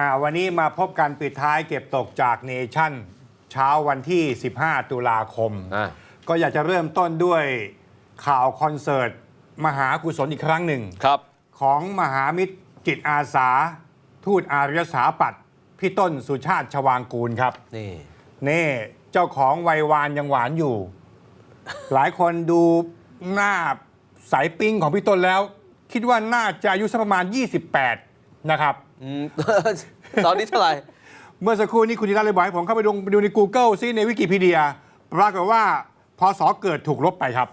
อ่าวันนี้มาพบกันปิดท้ายเก็บตกจากเนชั่น เช้าวันที่ 15 ตุลาคม อะ ก็อยากจะเริ่มต้นด้วยข่าวคอนเสิร์ต มหากุศลอีกครั้งหนึ่ง ครับ ของมหามิตรจิตอาสา ทูตอารยสถาปัตย์พี่ต้นสุชาติชวางกูลครับ นี่ นี่เจ้าของวัยวานยังหวานอยู่ หลายคนดูหน้าสายปิ้งของพี่ต้นแล้ว คิดว่าน่าจะอายุสักประมาณ 28 นะครับ อืม ตอนนี้เท่าไหร่ เมื่อสักครู่นี้คุณธีระเลยบอกให้ผมเข้าไปดูไปดูใน Google ซิในวิกิพีเดียปรากฏว่าพศเกิดถูกลบไปครับ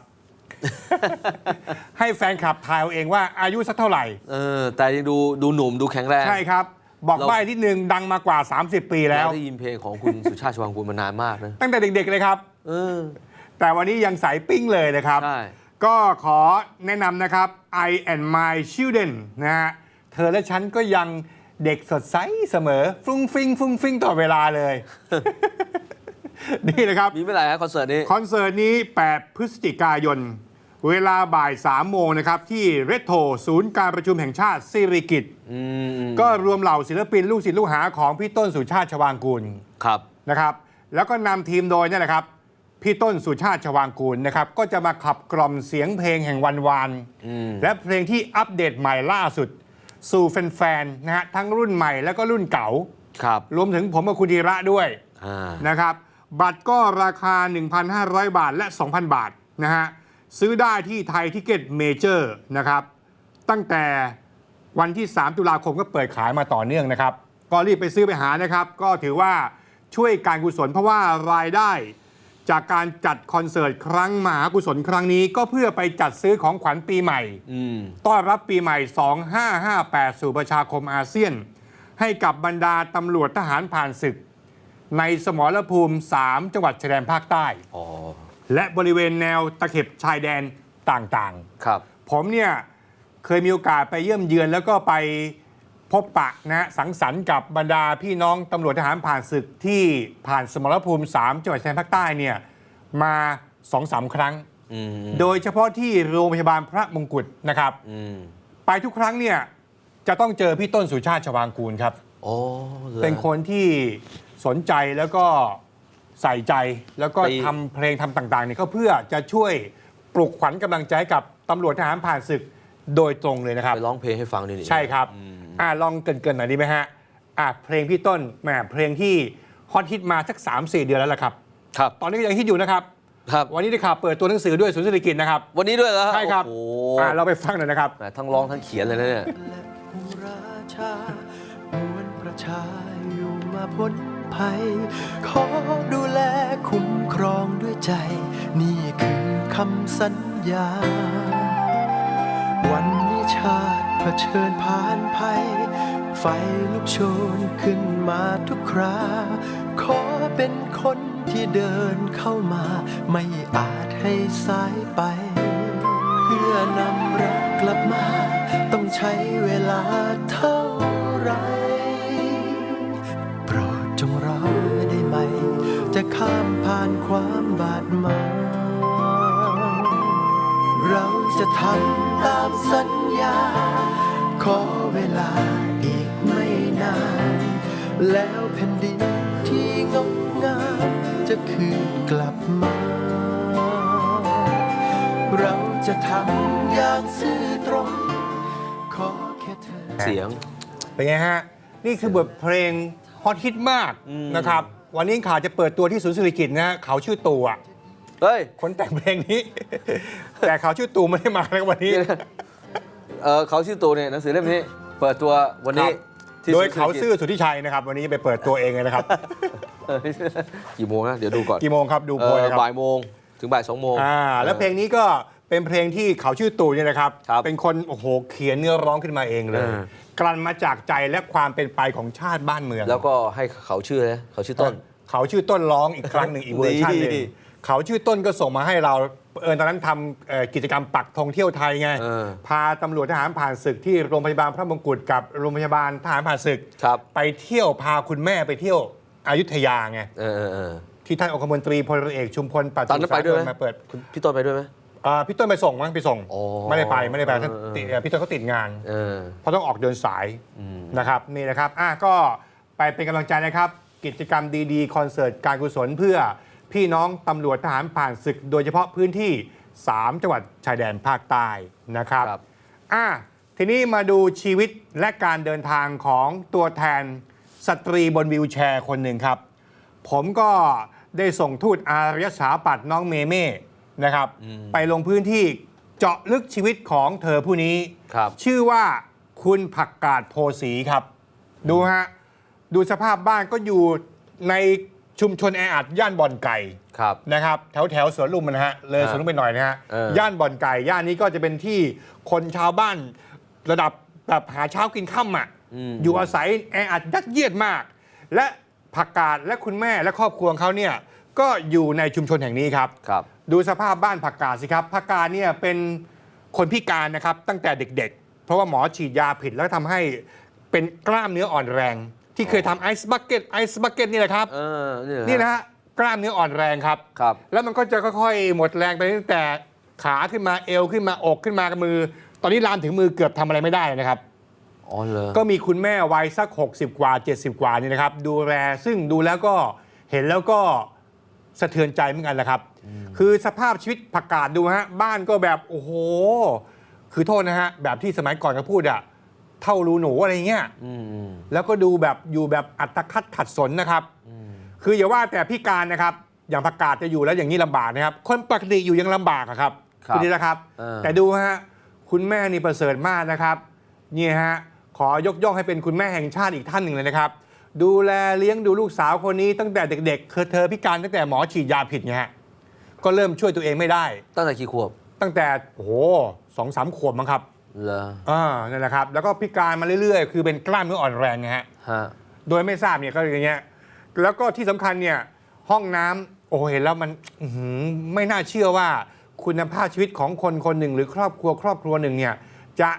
ให้แฟนคลับทายเอาเองว่าอายุสักเท่าไหร่ เออ แต่ยังดูดูหนุ่มดูแข็งแรง ใช่ครับ บอกเรา ใบ้ที่หนึ่งดังมากว่า 30 ปีแล้ว เราได้ยินเพลงของคุณ สุชาติชวังกูลมานานมากนะ ตั้งแต่เด็กๆเลยครับ เออ แต่วันนี้ยังสายปิ้งเลยนะครับ ใช่ ก็ขอแนะนำนะครับ I and my children นะฮะ เธอและฉันก็ยัง เด็กสดใสเสมอฟรุ้งฟิงฟรุ้งฟิงตลอดเวลาเลย นี่นะครับ มีเมื่อไหร่ฮะคอนเสิร์ตนี้ คอนเสิร์ตนี้ 8 พฤศจิกายน เวลาบ่าย 3 โมงนะครับ ที่เรโทศูนย์การประชุมแห่งชาติสิริกิตอืมก็รวมเหล่าศิลปิน ลูกศิษย์ลูกหาของพี่ต้นสุชาติชวางกูลครับนะครับ แล้วก็นำทีมโดยเนี่ยนะครับพี่ต้นสุชาติชวางกูลนะครับ ก็จะมาขับกล่อมเสียงเพลงแห่งวันวานอืมและเพลงที่อัปเดตใหม่ล่าสุด สู่แฟนๆนะฮะทั้งรุ่นใหม่แล้วก็รุ่นเก่า ครับรวมถึงผมกับคุณธีระด้วยอ่านะครับ บัตรก็ราคา 1,500 บาทและ 2,000 บาทนะฮะซื้อได้ที่ไทยทิเก็ตเมเจอร์นะครับ ตั้งแต่วันที่ 3 ตุลาคมก็เปิดขายมาต่อเนื่องนะครับ ก็รีบไปซื้อไปหานะครับ ก็ถือว่าช่วยการกุศลเพราะว่ารายได้ จากการจัดคอนเสิร์ตครั้งมหากุศลครั้งนี้ก็เพื่อไปจัดซื้อของขวัญปีใหม่อืมต้อนรับปีใหม่ 2558 สู่ประชาคมอาเซียน ให้กับบรรดาตำรวจทหารผ่านศึก ในสมรภูมิ 3 จังหวัดชายแดนภาคใต้อ๋อและบริเวณแนวตะเข็บชายแดนต่างครับๆผมเนี่ยเคยมีโอกาสไปเยี่ยมเยือนแล้วก็ไป พบปะนะฮะสังสรรค์กับบรรดาพี่น้องตำรวจทหารผ่านศึกที่ผ่านสมรภูมิ 3 จังหวัดชายแดนภาคใต้เนี่ยมาสองสามครั้งอืมโดยเฉพาะที่โรงพยาบาลพระมงกุฎนะครับอืมไปทุกครั้งเนี่ยจะต้องเจอพี่ต้นสุชาติชวางกูลครับโอ้หรอเป็นคนที่สนใจแล้วก็ใส่ใจแล้วก็ไปทำเพลงทำต่างๆเนี่ยก็เพื่อจะช่วยปลุกขวัญกำลังใจให้กับตำรวจทหารผ่านศึกโดยตรงเลยนะครับไปร้องเพลงให้ฟังดิใช่ครับ อืมอ่าลองเกรินๆหน่อยดีไหมฮะอ่าเพลงพี่ต้นแหมเพลงที่ฮอตฮิตมาสัก 3-4 เดือนแล้วล่ะครับ ครับ ตอนนี้ก็ยังฮิตอยู่นะครับ ครับ วันนี้ได้ข่าวเปิดตัวหนังสือด้วยศูนย์เศรษฐกิจนะครับ วันนี้ด้วยเหรอใช่ครับโอ้อ่าโหเราไปฟังหน่อยนะครับ แหมทั้งร้องทั้งเขียนเลยนะเนี่ย และผู้ราชามวลประชาอยู่มาพ้นภัย ขอดูแลคุ้มครองด้วยใจ นี่คือคำสัญญา วันนี้ชาติ เผชิญผ่านภัย ไฟลุกโชนขึ้นมาทุกครา ขอเป็นคนที่เดินเข้ามา ไม่อาจให้สายไป เพื่อนำรักกลับมา ต้องใช้เวลาเท่าไรโปรดจงรอได้ไหม จะข้ามผ่านความบาดหมางเราจะทำตามสัญญา ขอเวลาอีกไม่นาน แล้วแผ่นดินที่งดงามจะคืนกลับมา เราจะทำอย่างซื่อตรง ขอแค่เธอ เสียง เป็นไงฮะ นี่คือบทเพลงฮอตฮิตมากอืมนะครับ วันนี้ข่าวจะเปิดตัวที่ศูนย์เศรษฐกิจนะฮะเขาชื่อตู่อะเฮ้ย คนแต่งเพลงนี้ แต่เขาชื่อตู่ไม่ได้มาในวันนี้ เออเขาชื่อตัวเนี่ยหนังสือเล่มนี้ เปิดตัววันนี้ครับ ที่โดยเขาศรีซื่อสุทธิชัยนะครับ วันนี้จะไปเปิดตัวเองเลยนะครับ เออกี่โมงนะเดี๋ยวดูก่อนกี่โมงครับดูเอโพยอนะครับบ่ายโมงถึงบ่ายสองโมง อ่าแล้วเพลงนี้ก็เป็นเพลงที่เขาชื่อตู่เนี่ยนะครับ ครับเป็นคนโอ้โหเขียนเนื้อร้องขึ้นมาเองเลย เออ กลั่นมาจากใจและความเป็นไปของชาติบ้านเมือง แล้วก็ให้เขาชื่อนะเขาชื่อต้น เขาชื่อต้นร้องอีกครั้งหนึ่งอีกเวอร์ชันหนึ่งนี่เขาชื่อต้นก็ส่งมาให้เรา เออตอนนั้นทำเอ่อกิจกรรมปักธงเที่ยวไทยไง เออพาตำรวจทหารผ่านศึกที่โรงพยาบาลพระมงกุฎกับโรงพยาบาลทหารผ่านศึก ครับ ไปเที่ยวพาคุณแม่ไปเที่ยวอยุธยาไง เออเออเออที่ท่านองคมนตรีพลเรือเอกชุมพลปัจตอนนั้นไปด้วยไหมมาเปิดคุณพี่ต้นไปด้วยไหม อ่าพี่ต้นไปส่งมั้งไปส่ง อ๋อไม่ได้ไปไม่ได้ไปท่านเออเออติดเอ่อพี่ต้นเขาติดงาน เออ เพราะต้องออกเดินสายอืม นะครับนี่นะครับอะก็ไปเป็นกำลังใจนะครับ กิจกรรมดีๆ คอนเสิร์ตการกุศลเพื่อ พี่น้องตำรวจทหารผ่านศึก โดยเฉพาะพื้นที่ 3 จังหวัดชายแดนภาคใต้นะครับครับอะทีนี้มาดูชีวิตและการเดินทางของตัวแทนสตรีบนวิวแชร์คนหนึ่งครับ ผมก็ได้ส่งทูตอารยสถาปัตย์น้องเมเม่นะครับไปลงพื้นที่เจาะลึกชีวิตของเธอผู้นี้ครับชื่อว่าคุณผักกาดโพสีครับ ดูฮะ ดูสภาพบ้านก็อยู่ใน ชุมชนแออัดย่านบ่อนไก่ครับ นะครับแถวแถวสวนลุมนะฮะเลยสวนลุมไปหน่อยนะฮะเออย่านบ่อนไก่ย่านนี้ก็จะเป็นที่คนชาวบ้านระดับแบบหาเช้ากินค่ำอะมอยู่อาศัยแออัดยัดเยียดมาก และผักกาดและคุณแม่และครอบครัวของเขาเนี่ยก็อยู่ในชุมชนแห่งนี้ครับ ครับ ดูสภาพบ้านผักกาดสิครับผักกาดเนี่ยเป็นคนพิการนะครับตั้งแต่เด็กๆ เพราะว่าหมอฉีดยาผิดแล้วทำให้เป็นกล้ามเนื้ออ่อนแรง ที่เคยทำไอซ์บักเก็ตไอซ์บักเก็ตนี่แหละครับ เออนี่เหรอนี่นะฮะกล้ามเนื้ออ่อนแรงครับ ครับ แล้วมันก็จะค่อยๆ หมดแรงไปตั้งแต่ขาขึ้นมาเอวขึ้นมาอกขึ้นมากับมือ ตอนนี้ลามถึงมือเกือบทำอะไรไม่ได้นะครับ อ๋อเหรอก็มีคุณแม่วัยสัก 60 กว่า 70 กว่านี่นะครับ ดูแลซึ่งดูแล้วก็เห็นแล้วก็สะเทือนใจเหมือนกันแหละครับ คือสภาพชีวิตผักกาดดูฮะ บ้านก็แบบ โอ้โห คือโทษนะฮะ แบบที่สมัยก่อนเขาพูดอะ เท่ารูหนูอะไรเงี้ยอืมอืมแล้วก็ดูแบบอยู่แบบอัตคัดขัดสนนะครับอืมคืออย่าว่าแต่พิการนะครับ อย่างผักกาดจะอยู่แล้วอย่างนี้ลำบากนะครับ คนปกติอยู่ยังลำบากอะครับครับณนี่นะครับเออแต่ดูฮะคุณแม่นี่ประเสริฐมากนะครับนี่ฮะขอยกย่องให้เป็นคุณแม่แห่งชาติอีกท่านหนึ่งเลยนะครับ ดูแลเลี้ยงดูลูกสาวคนนี้ตั้งแต่เด็กๆคือเธอพิการตั้งแต่หมอฉีดยาผิดไงฮะก็เริ่มช่วยตัวเองไม่ได้ ตั้งแต่กี่ขวบ ตั้งแต่โอ้โหสองสามขวบมั้งครับ เหรออ่านั่นแหละครับ แล้วก็พิการมาเรื่อยๆ คือเป็นกล้ามเนื้ออ่อนแรงไงฮะ ฮะโดยไม่ทราบเนี่ยก็อย่างเงี้ย แล้วก็ที่สำคัญเนี่ยห้องน้ำโอ้โหเห็นแล้วมันอื้อหือไม่น่าเชื่อว่าคุณภาพชีวิตของคนคนหนึ่ง หรือครอบครัวครอบครัวหนึ่งเนี่ยจะ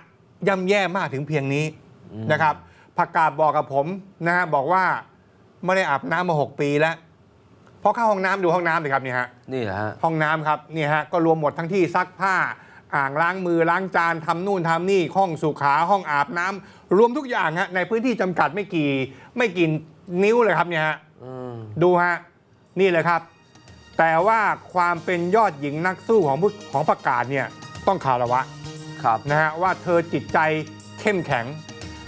ย่ำแย่มากถึงเพียงนี้นะครับผักกาดบอกกับผมนะฮะบอกว่าไม่ได้อาบน้ำมา6ปีแล้วพอเข้าห้องน้ำดูห้องน้ำเลยครับเนี่ยฮะ นี่เหรอฮะ ห้องน้ำครับเนี่ยฮะก็รวมหมดทั้งที่ซักผ้า อ่างล้างมือล้างจานทำนู่นทำนี่ห้องสุขาห้องอาบน้ำรวมทุกอย่างฮะในพื้นที่จำกัดไม่กี่ไม่กี่นิ้วเลยครับเนี่ยฮะอืมดูฮะนี่เลยครับ แต่ว่าความเป็นยอดหญิงนักสู้ของผู้ของประกาศเนี่ยต้องคารวะครับนะฮะว่าเธอจิตใจเข้มแข็ง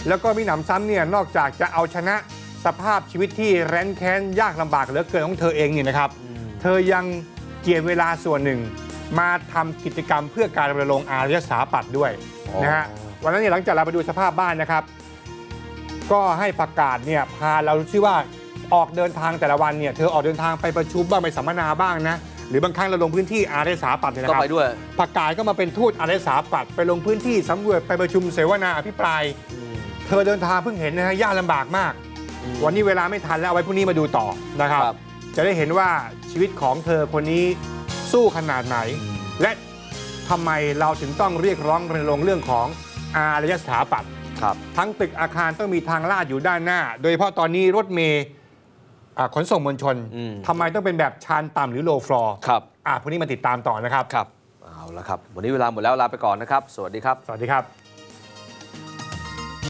แล้วก็มีหนำซ้ำเนี่ยนอกจากจะเอาชนะสภาพชีวิตที่แร้นแค้นยากลำบากเหลือเกินของเธอเองเนี่ยนะครับอืมเธอยังเจียดเวลาส่วนหนึ่ง มาทำกิจกรรมเพื่อการรณรงค์อารยสถาปัตย์ด้วยอ๋อนะฮะวันนั้นเนี่ยหลังจากเราไปดูสภาพบ้านนะครับ ก็ให้ประกาศเนี่ยพาเราชื่อว่าออกเดินทางแต่ละวันเนี่ยเธอออกเดินทางไปประชุมบ้างไปสัมมนาบ้างนะหรือบางครั้งเราลงพื้นที่อารยสถาปัตย์เนี่ยนะก็ครับไปด้วย ประกาศก็มาเป็นทูตอารยสถาปัตย์ไปลงพื้นที่สำรวจไปประชุมเสวนาอภิปรายอืมเธอเดินทางเพิ่งเห็นนะฮะยากลำบากมากอืมวันนี้เวลาไม่ทันแล้วเอาไว้พรุ่งนี้มาดูต่อนะครับ ครับ จะได้เห็นว่าชีวิตของเธอคนนี้ สู้ขนาดไหน และทำไมเราถึงต้องเรียกร้องรณรงค์เรื่องของอารยสถาปัตย์ครับ ทั้งตึกอาคารต้องมีทางลาดอยู่ด้านหน้า โดยเฉพาะตอนนี้รถเมย์อ่าขนส่งมวลชนอืม ทำไมต้องเป็นแบบชานต่ำหรือโลฟลอร์ครับ อ่าพรุ่งนี้มาติดตามต่อนะครับ ครับ เอาละครับ วันนี้เวลาหมดแล้วลาไปก่อนนะครับ สวัสดีครับ สวัสดีครับ